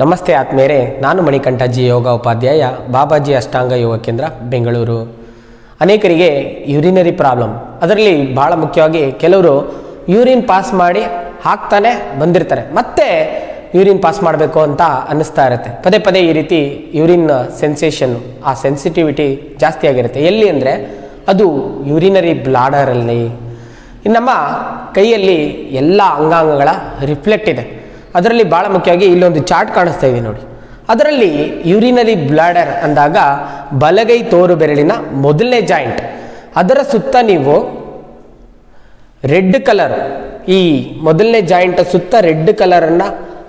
ನಮಸ್ತೆ ಆತ್ಮೇರೆ ನಾನು ಮಣಿಕಂಠಜಿ ಯೋಗ ಉಪಾಧ್ಯಾಯ, ಬಾಬಾಜಿ ಅಷ್ಟಾಂಗ ಯೋಗ ಕೇಂದ್ರ, ಬೆಂಗಳೂರು. ಅನೇಕರಿಗೆ ಯೂರಿನರಿ ಪ್ರಾಬ್ಲಮ್. ಅದರಲ್ಲಿ ಭಾಳ ಮುಖ್ಯವಾಗಿ ಕೆಲವರು ಯೂರಿನ್ ಪಾಸ್ ಮಾಡಿ ಹಾಕ್ತಾನೆ ಬಂದಿರ್ತಾರೆ. ಮತ್ತೆ ಯೂರಿನ್ ಪಾಸ್ ಮಾಡಬೇಕು ಅಂತ ಅನ್ನಿಸ್ತಾ ಇರುತ್ತೆ. ಪದೇ ಪದೇ ಈ ರೀತಿ ಯೂರಿನ್ ಸೆನ್ಸೇಷನ್, ಆ ಸೆನ್ಸಿಟಿವಿಟಿ ಜಾಸ್ತಿ ಆಗಿರುತ್ತೆ. ಎಲ್ಲಿ ಅಂದರೆ ಅದು ಯೂರಿನರಿ ಬ್ಲಾಡರಲ್ಲಿ. ನಮ್ಮ ಕೈಯಲ್ಲಿ ಎಲ್ಲ ಅಂಗಾಂಗಗಳ ರಿಫ್ಲೆಕ್ಟ್ ಇದೆ. ಅದರಲ್ಲಿ ಭಾಳ ಮುಖ್ಯವಾಗಿ ಇಲ್ಲೊಂದು ಚಾರ್ಟ್ ಕಾಣಿಸ್ತಾ ಇದೆ ನೋಡಿ. ಅದರಲ್ಲಿ ಯೂರಿನರಿ ಬ್ಲಾಡರ್ ಅಂದಾಗ ಬಲಗೈ ತೋರು ಬೆರಳಿನ ಮೊದಲನೇ ಜಾಯಿಂಟ್. ಅದರ ಸುತ್ತ ನೀವು ರೆಡ್ ಕಲರ್, ಈ ಮೊದಲನೇ ಜಾಯಿಂಟ್ ಸುತ್ತ ರೆಡ್ ಕಲರನ್ನು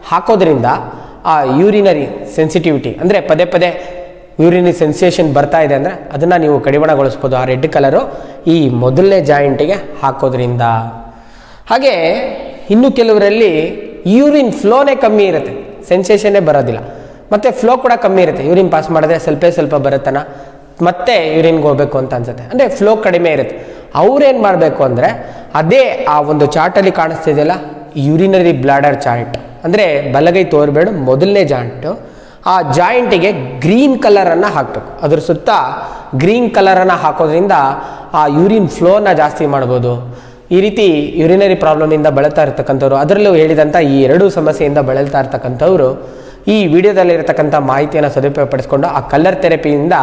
ಹಾಕೋದ್ರಿಂದ ಆ ಯೂರಿನರಿ ಸೆನ್ಸಿಟಿವಿಟಿ, ಅಂದರೆ ಪದೇ ಪದೇ ಯೂರಿನರಿ ಸೆನ್ಸೇಷನ್ ಬರ್ತಾ ಇದೆ ಅಂದರೆ ಅದನ್ನು ನೀವು ಕಡಿವಾಣಗೊಳಿಸ್ಬೋದು ಆ ರೆಡ್ ಕಲರು ಈ ಮೊದಲನೇ ಜಾಯಿಂಟಿಗೆ ಹಾಕೋದ್ರಿಂದ. ಹಾಗೆ ಇನ್ನು ಕೆಲವರಲ್ಲಿ ಯೂರಿನ್ ಫ್ಲೋನೇ ಕಮ್ಮಿ ಇರುತ್ತೆ. ಸೆನ್ಸೇಷನ್ನೇ ಬರೋದಿಲ್ಲ. ಮತ್ತು ಫ್ಲೋ ಕೂಡ ಕಮ್ಮಿ ಇರುತ್ತೆ. ಯೂರಿನ್ ಪಾಸ್ ಮಾಡಿದ್ರೆ ಸ್ವಲ್ಪ ಸ್ವಲ್ಪ ಬರುತ್ತಾನ. ಮತ್ತೆ ಯೂರಿನ್ಗೆ ಹೋಗ್ಬೇಕು ಅಂತ ಅನ್ಸುತ್ತೆ. ಅಂದರೆ ಫ್ಲೋ ಕಡಿಮೆ ಇರುತ್ತೆ. ಅವ್ರೇನು ಮಾಡಬೇಕು ಅಂದರೆ ಅದೇ ಆ ಒಂದು ಚಾರ್ಟಲ್ಲಿ ಕಾಣಿಸ್ತಿದೆಯಲ್ಲ, ಯೂರಿನರಿ ಬ್ಲಾಡರ್ ಚಾರ್ಟ್ ಅಂದರೆ ಬಲಗೈ ತೋರ್ಬೇಡು, ಮೊದಲನೇ ಜಾಯಿಂಟು. ಆ ಜಾಯಿಂಟಿಗೆ ಗ್ರೀನ್ ಕಲರನ್ನು ಹಾಕಬೇಕು. ಅದ್ರ ಸುತ್ತ ಗ್ರೀನ್ ಕಲರನ್ನು ಹಾಕೋದ್ರಿಂದ ಆ ಯೂರಿನ್ ಫ್ಲೋನ ಜಾಸ್ತಿ ಮಾಡ್ಬೋದು. ಈ ರೀತಿ ಯುರಿನರಿ ಪ್ರಾಬ್ಲಮಿಂದ ಬಳಲ್ತಾ ಇರ್ತಕ್ಕಂಥವ್ರು, ಅದರಲ್ಲೂ ಹೇಳಿದಂಥ ಈ ಎರಡೂ ಸಮಸ್ಯೆಯಿಂದ ಬಳಲ್ತಾ ಇರ್ತಕ್ಕಂಥವ್ರು ಈ ವಿಡಿಯೋದಲ್ಲಿರತಕ್ಕಂಥ ಮಾಹಿತಿಯನ್ನು ಸದುಪಯೋಗಪಡಿಸ್ಕೊಂಡು ಆ ಕಲರ್ ಥೆರಪಿಯಿಂದ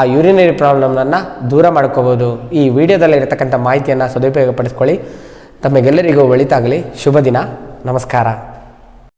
ಆ ಯುರಿನರಿ ಪ್ರಾಬ್ಲಮ್ನನ್ನು ದೂರ ಮಾಡ್ಕೋಬೋದು. ಈ ವಿಡಿಯೋದಲ್ಲಿರತಕ್ಕಂಥ ಮಾಹಿತಿಯನ್ನು ಸದುಪಯೋಗಪಡಿಸ್ಕೊಳ್ಳಿ. ತಮಗೆಲ್ಲರಿಗೂ ಒಳಿತಾಗಲಿ. ಶುಭ ದಿನ. ನಮಸ್ಕಾರ.